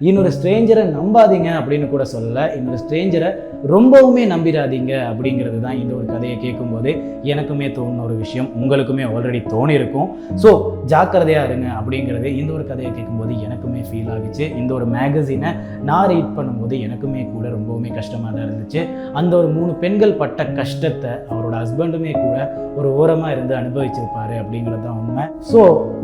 இன்னொரு ஸ்ட்ரேஞ்சரை நம்பாதீங்க அப்படின்னு கூட சொல்லலை. இன்னொரு ஸ்ட்ரேஞ்சரை ரொம்பவுமே நம்பிடாதீங்க அப்படிங்கிறது தான் இந்த ஒரு கதையை கேட்கும்போது எனக்குமே தோணுன ஒரு விஷயம். உங்களுக்குமே ஆல்ரெடி தோணியிருக்கும். ஸோ ஜாக்கிரதையாக இருங்க அப்படிங்கிறது இந்த ஒரு கதையை கேட்கும்போது எனக்குமே ஃபீல் ஆகுச்சு. இந்த ஒரு மேகசினை நான் ரீட் பண்ணும்போது எனக்குமே கூட ரொம்பவுமே கஷ்டமாக தான் இருந்துச்சு. அந்த ஒரு மூணு பெண்கள் பட்ட கஷ்டத்தை அவரோட ஹஸ்பண்டுமே கூட ஒரு ஓரமாக இருந்து அனுபவிச்சிருப்பாரு அப்படிங்கிறது தான் உண்மை. ஸோ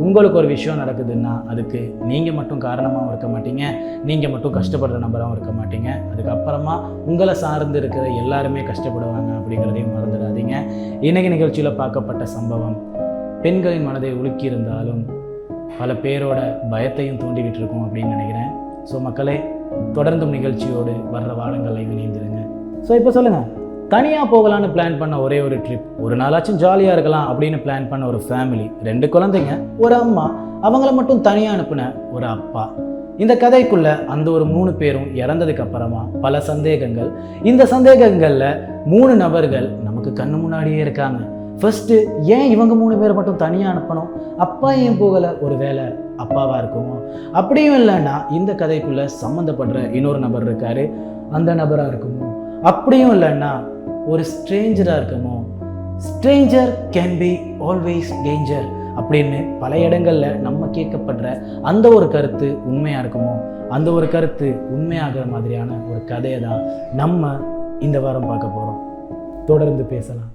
உங்களுக்கு ஒரு விஷயம் நடக்குதுன்னா அதுக்கு நீங்கள் மட்டும் காரணமாகவும் இருக்க மாட்டீங்க. நீங்கள் மட்டும் கஷ்டப்படுற நபராகவும் இருக்க மாட்டீங்க. அதுக்கப்புறமா உங்களை சார்ந்து இருக்கிற எல்லாருமே கஷ்டப்படுவாங்க அப்படிங்கிறதையும் மறந்துடாதீங்க. இன்னைக்கு நிகழ்ச்சியில் பார்க்கப்பட்ட சம்பவம் பெண்களின் மனதை உலுக்கி இருந்தாலும் பல பேரோட பயத்தையும் தூண்டிவிட்டுருக்கோம் அப்படின்னு நினைக்கிறேன். ஸோ மக்களே தொடர்ந்தும் நிகழ்ச்சியோடு வர்ற வாரங்களில் இணைந்திருங்க. ஸோ இப்போ சொல்லுங்கள் தனியாக போகலான்னு பிளான் பண்ண ஒரே ஒரு ட்ரிப் ஒரு நாளாச்சும் ஜாலியாக இருக்கலாம் அப்படின்னு பிளான் பண்ண ஒரு ஃபேமிலி ரெண்டு குழந்தைங்க ஒரு அம்மா அவங்கள மட்டும் தனியாக அனுப்பின ஒரு அப்பா. இந்த கதைக்குள்ள அந்த ஒரு மூணு பேரும் இறந்ததுக்கு அப்புறமா பல சந்தேகங்கள். இந்த சந்தேகங்களில் மூணு நபர்கள் நமக்கு கண்ணு முன்னாடியே இருக்காங்க. ஃபஸ்ட்டு ஏன் இவங்க மூணு பேரை மட்டும் தனியாக அனுப்பணும்? அப்பா ஏன் போகலை? ஒரு வேலை அப்பாவாக இருக்குமோ? அப்படியும் இல்லைன்னா இந்த கதைக்குள்ளே சம்மந்தப்படுற இன்னொரு நபர் இருக்காரு. அந்த நபராக இருக்குமோ? அப்படியும் இல்லைன்னா ஒரு ஸ்ட்ரேஞ்சராக இருக்குமோ? Stranger can be always danger அப்படின்னு பல இடங்களில் நம்ம கேட்கப்படுற அந்த ஒரு கருத்து உண்மையாக இருக்குமோ? அந்த ஒரு கருத்து உண்மையாகிற மாதிரியான ஒரு கதையை தான் நம்ம இந்த வாரம் பார்க்க போகிறோம் தொடர்ந்து பேசலாம்.